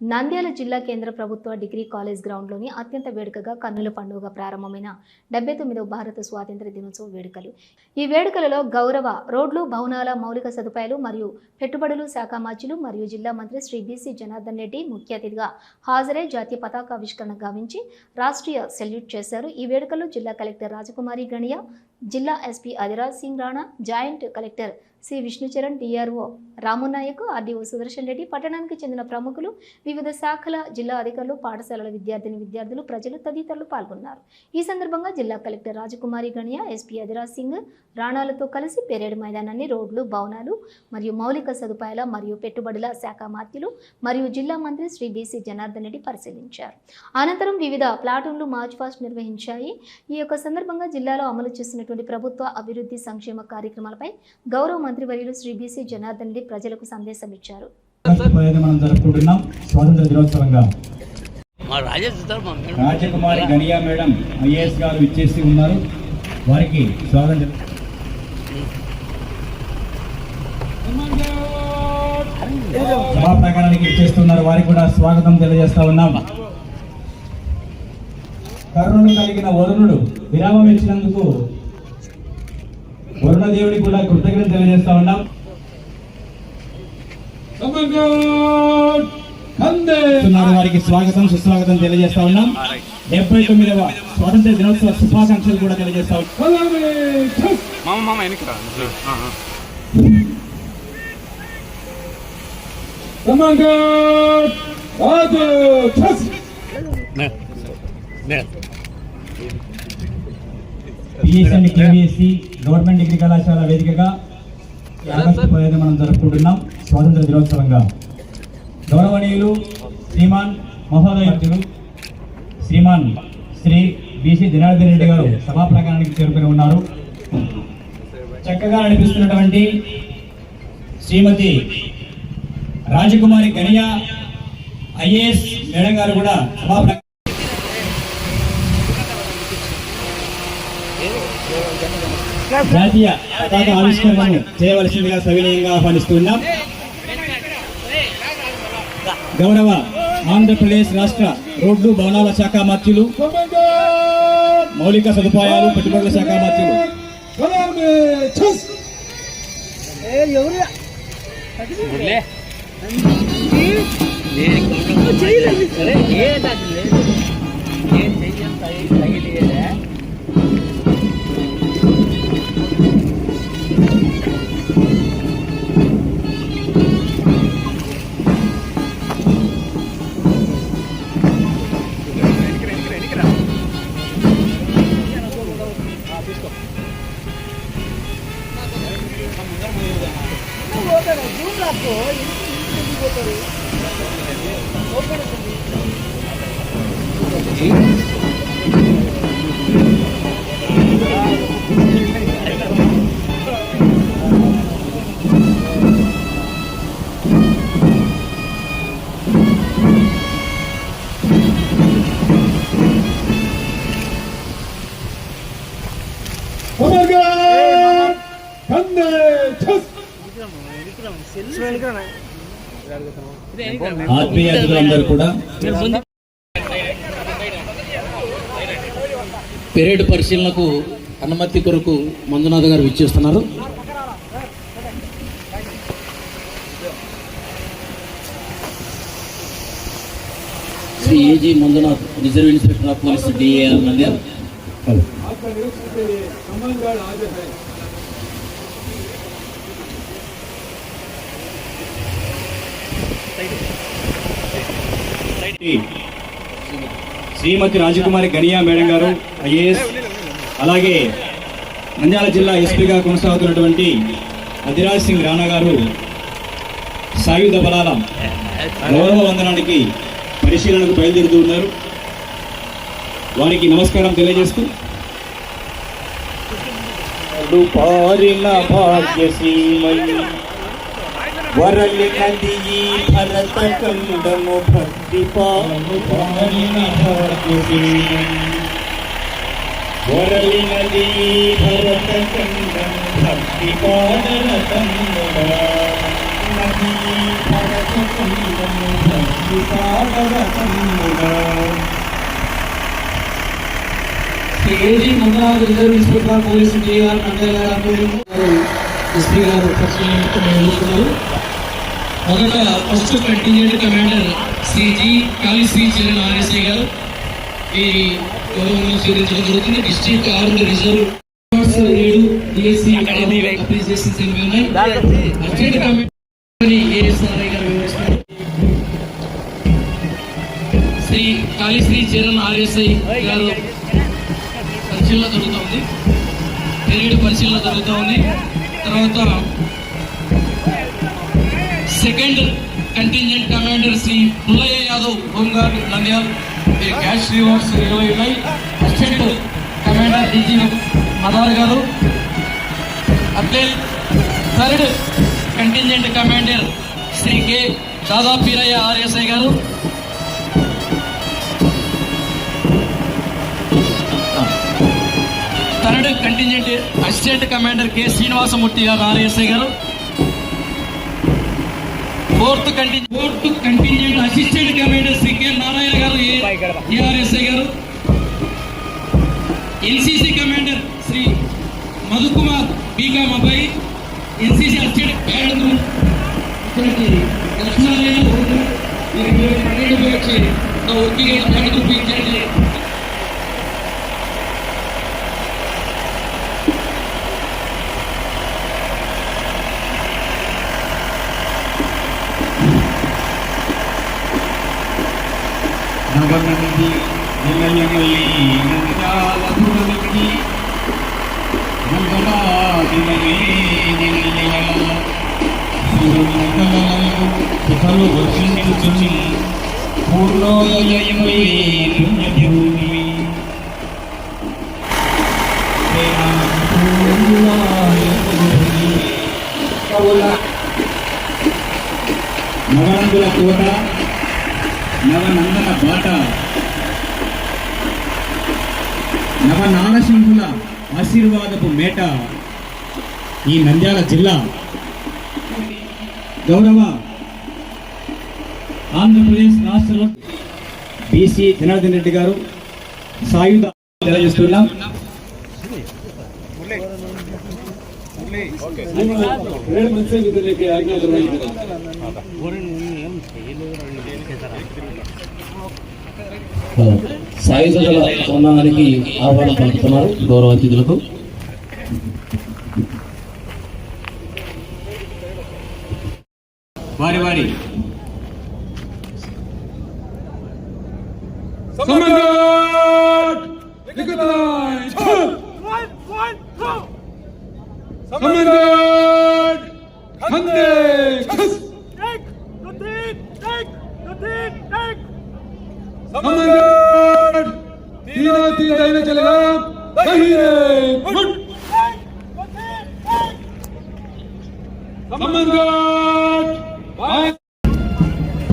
నంద్యాల జిల్లా కేంద్ర ప్రభుత్వ డిగ్రీ కాలేజ్ గ్రౌండ్లోని అత్యంత వేడుకగా కన్నుల పండుగ ప్రారంభమైన డెబ్బై తొమ్మిదవ భారత స్వాతంత్ర దినోత్సవ వేడుకలు. ఈ వేడుకలలో గౌరవ రోడ్లు భవనాల మౌలిక సదుపాయాలు మరియు పెట్టుబడులు శాఖ మంత్రులు మరియు జిల్లా మంత్రి శ్రీ బీసీ జనార్దన్ రెడ్డి ముఖ్య అతిథిగా హాజరై జాతీయ పతాకావిష్కరణ గావించి రాష్ట్రీయ సెల్యూట్ చేశారు. ఈ వేడుకల్లో జిల్లా కలెక్టర్ రాజకుమారి గణియా జిల్లా SP Adiraj Singh Rana joint collector C Vishnucharan DRO Ramunayak RDO Sudarshan Reddy పట్టణానికి చెందిన ప్రముఖులు వివిధ శాఖల జిల్లా అధికారులు పాఠశాలల విద్యార్థిని విద్యార్థులు ప్రజలు తదితరులు పాల్గొన్నారు. ఈ సందర్భంగా జిల్లా కలెక్టర్ రాజకుమారి గణ్య ఎస్పీ అదిరాజ్ సింగ్ రాణాలతో కలిసి పెరేడ్ మైదానాన్ని రోడ్లు భవనాలు మరియు మౌలిక సదుపాయాల మరియు పెట్టుబడుల శాఖ మాత్యులు మరియు జిల్లా మంత్రి శ్రీ బీసీ జనార్దన్ రెడ్డి పరిశీలించారు. అనంతరం వివిధ ప్లాటూన్లు మార్చ్ పాస్ట్ నిర్వహించాయి. ఈ యొక్క సందర్భంగా జిల్లాలో అమలు చేస్తున్నటువంటి ప్రభుత్వ అభివృద్ధి సంక్షేమ కార్యక్రమాలపై గౌరవ మంత్రివర్యులు శ్రీ బీసీ జనార్దన్ రెడ్డి ప్రజలకు సందేశం ఇచ్చారు. రాజకుమారి గనియా మేడం ఐఏఎస్ గారు ఇచ్చేసి ఉన్నారు. వారికి స్వాతంత్ర సభా ప్రకారానికి ఇచ్చేస్తున్నారు. వారికి కూడా స్వాగతం తెలియజేస్తా ఉన్నాం. కరుణను కలిగిన వరుణుడు విరామం ఇచ్చినందుకు వరుణ దేవుడికి కూడా కృతజ్ఞత తెలియజేస్తా ఉన్నాం వారికి స్వాగతం సుస్వాగతం తెలియజేస్తా ఉన్నాం డెబ్బై తొమ్మిదవ స్వాతంత్ర దినోత్సవ శుభాకాంక్షలు కూడా తెలియజేస్తా ఉన్నాం మామ కేవీఎస్సి గవర్నమెంట్ డిగ్రీ కళాశాల వేదికగా ఆగస్టు పదిహేను మనం జరుపుకుంటున్నాం. స్వాతంత్ర దినోత్సవంగా. గౌరవనీయులు శ్రీమాన్ మహోదయులు శ్రీమాన్ శ్రీ బీసీ జనార్దన్ రెడ్డి గారు సభా ప్రకారానికి చేరుకుని ఉన్నారు. చక్కగా నడిపిస్తున్నటువంటి శ్రీమతి రాజకుమారి గనియా ఐఏఎస్ మేడం గారు కూడా సభా జాతీయ పతాక ఆవిష్కరణను చేయవలసిందిగా సవినయంగా ఆహ్వానిస్తున్నాం గౌరవ ఆంధ్రప్రదేశ్ రాష్ట్ర రోడ్లు భవనాల శాఖ మంత్రులు మౌలిక సదుపాయాలు పెట్టుబడుల శాఖ మంత్రులు ఊర్లే. సరే, లేదు. ఏం ఆత్మీయ అతిథులందరూ కూడా పెరేడ్ పరిశీలనకు అనుమతి కొరకు మంజునాథ్ గారు విచ్చేస్తున్నారు. Shri AG Manjunath reserve inspector of police DAR Mandir Shrimati Rajakumari Ganiya madam గారు ఐఏఎస్ అలాగే నంద్యాల జిల్లా ఎస్పీగా కొనసాగుతున్నటువంటి అధిరాజ్ సింగ్ రాణా గారు సాయుధ బలాల గౌరవ వందనానికి పరిశీలనకు బయలుదేరుతూ ఉన్నారు. వారికి నమస్కారం తెలియజేస్తూ. పారిన భాగ్యసీమయ్య वरल वरलिखदियि भरतकन्दमु भक्तिपानुभागिनभवति वरलिनदियि भरतकन्दं वरल नदी भरतकन्दं भक्तिपानरतं मुदा मंगला रिज़र्व इस पुलिस जी और मंडल ఎస్పీ గారు మొదట first contingent commander Shri G Kali Shri Charan RSI garu ఈ గౌరవంలో స్వీకరించడం జరుగుతుంది డిస్ట్రిక్ట్ ఆర్మీ రిజర్వ్ ఏడు డిఎస్సి అప్రిసియేషన్ ఉన్నాయి assistant commander ASRI garu Shri Kali Shri Charan RSI garu పరిశీలన జరుగుతూ ఉంది పెరిగిన పరిశీలన జరుగుతూ ఉంది తర్వాత second contingent commander Shri Pullaiah Yadav home guard Nandyal ఈ క్యాష్ రివార్డ్స్ ఇరవై ఉన్నాయి అసిస్టెంట్ కమాండర్ డీజీ మదార్ గారు. అట్లే third contingent commander Shri K Dadapeeraiah RSI garu. Third contingent assistant commander K Srinivasamurthy garu RSI garu. Fourth contingent fourth contingent assistant commander Shri K Narayana garu ARSI garu. NCC commander Shri Madhukumar BCom అబ్బాయి NCC assistant commander ఇక్కడికి పన్నెండు వచ్చి నా ఒప్పిగా புகழ்ந்தி நிலையமை நன்றால புகழ்ந்தி முதலாதினமே நிலையம் சுகமண்டலமும் புகழ் வசிந்து சொல்லி பூர்ணோதயமே புண்ணியபூமி மகானந்துல quota నారసింహుల ఆశీర్వాదపు మేట ఈ నంద్యాల జిల్లా. గౌరవ ఆంధ్రప్రదేశ్ రాష్ట్రంలో బీసీ జనార్దన్ రెడ్డి గారు సాయుధ తెలియజేస్తున్నాం. సాయుధ దళ సన్మానానికి ఆహ్వానం పలుకుతున్నారు. గౌరవ అతిథులకు. వారి వారి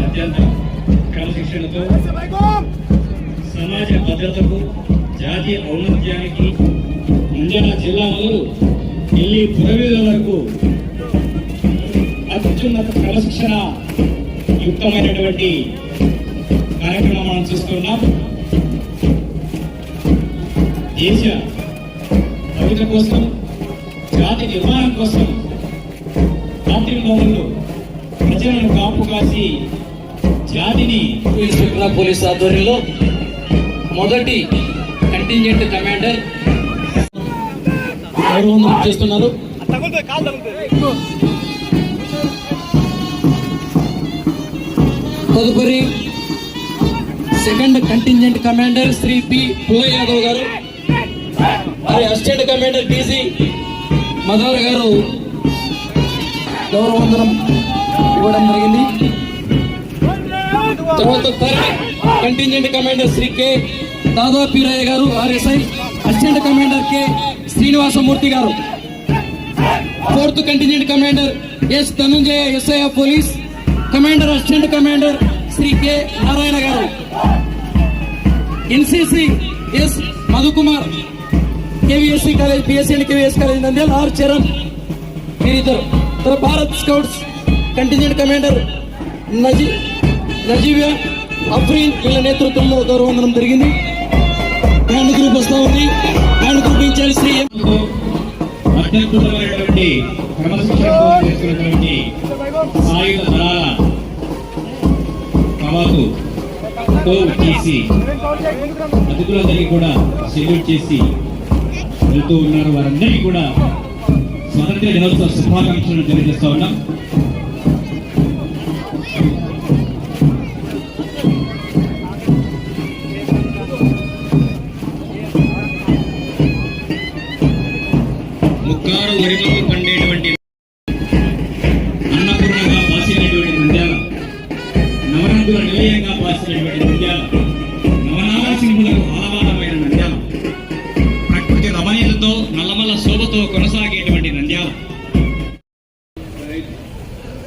అత్యంత క్రమశిక్షణతో సమాజ భద్రతకు జాతీయ ఔన్నత్యానికి నంద్యాల జిల్లా మొదలు ఢిల్లీ పురవీధుల వరకు అత్యున్నత క్రమశిక్షణ యుక్తమైనటువంటి కార్యక్రమం మనం చూస్తున్నాం దేశ భవిత కోసం జాతి నిర్మాణం కోసం మాతృభూములు ప్రజలను కాపు కాసి జాతిని ఇన్స్పెక్టర్ పోలీస్ ఆధ్వర్యంలో మొదటి కంటింజెంట్ కమాండర్ గౌరవం చేస్తున్నారు? తదుపరి second contingent commander Shri P Pullaiah Yadav garu. మరి అసిస్టెంట్ కమాండర్ టీసీ మదార్ గారు గౌరవందనం ఇవ్వడం జరిగింది. తర్వాత contingent commander Shri K. Dada Peeraiah garu RSI assistant commander K. Srinivasamurthy garu. Fourth contingent commander S Dhananjaya SI police commander assistant commander Shri K. Narayana garu. NCC S Madhukumar. KVSC college PSC and KVS college Nandyala R Charan. వీరిద్దరు తర్వాత Bharat scouts contingent commander Naji Najibia Afreen వీళ్ళ నేతృత్వంలో గౌరవందనం జరిగింది. Band group వస్తూ ఉంది. Band group incharge Shri? M. అత్యద్భుతమైనటువంటి క్రమశిక్షణతో సాయుధ దళాల కవాతు చేసి అతిథులందరికీ కూడా సెల్యూట్ చేసి వెళ్తూ ఉన్నారు. వారందరికీ కూడా స్వతంత్ర దినోత్సవ శుభాకాంక్షలను తెలియజేస్తా ఉన్నాం.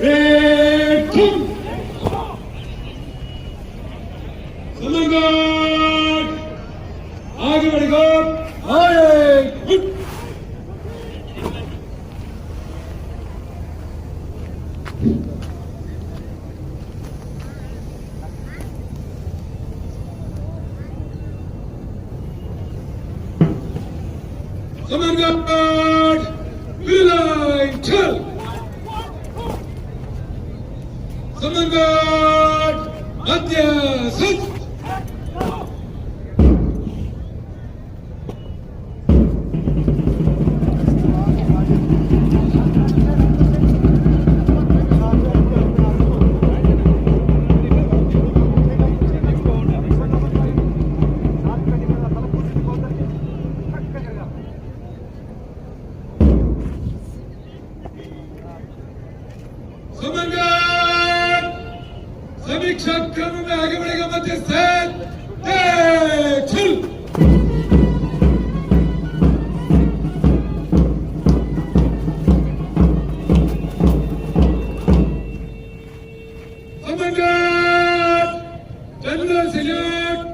ஏற்றும் சொல்லுங்கள் ஆகிவிடுகிறோம் Come on, God! Be like સમન્વય મધ્ય સુખ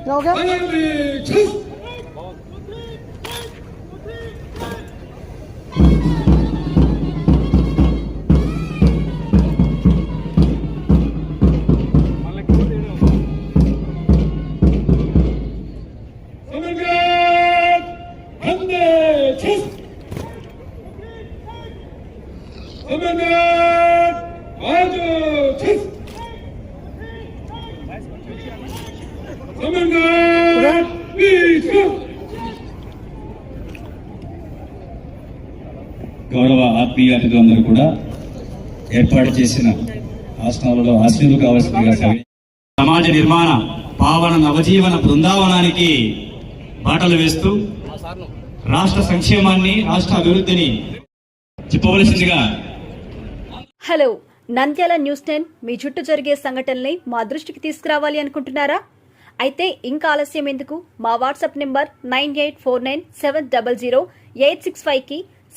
자, 오케이? గౌరవ కూడా ఏర్పాటు చేసిన ఆసనాలలో ఆశీనులు కావాల్సిందిగా సమాజ నిర్మాణ పావన నవజీవన బృందావనానికి బాటలు వేస్తూ రాష్ట్ర సంక్షేమాన్ని రాష్ట్ర అభివృద్ధిని చెప్పవలసిందిగా హలో నంద్యాల న్యూస్ టెన్ మీ చుట్టూ జరిగే సంఘటనల్ని మా దృష్టికి తీసుకురావాలి అనుకుంటున్నారా? అయితే ఇంకా ఆలస్యం ఎందుకు? మా WhatsApp number nine eight four nine seven double zero eight six ఫైవ్కి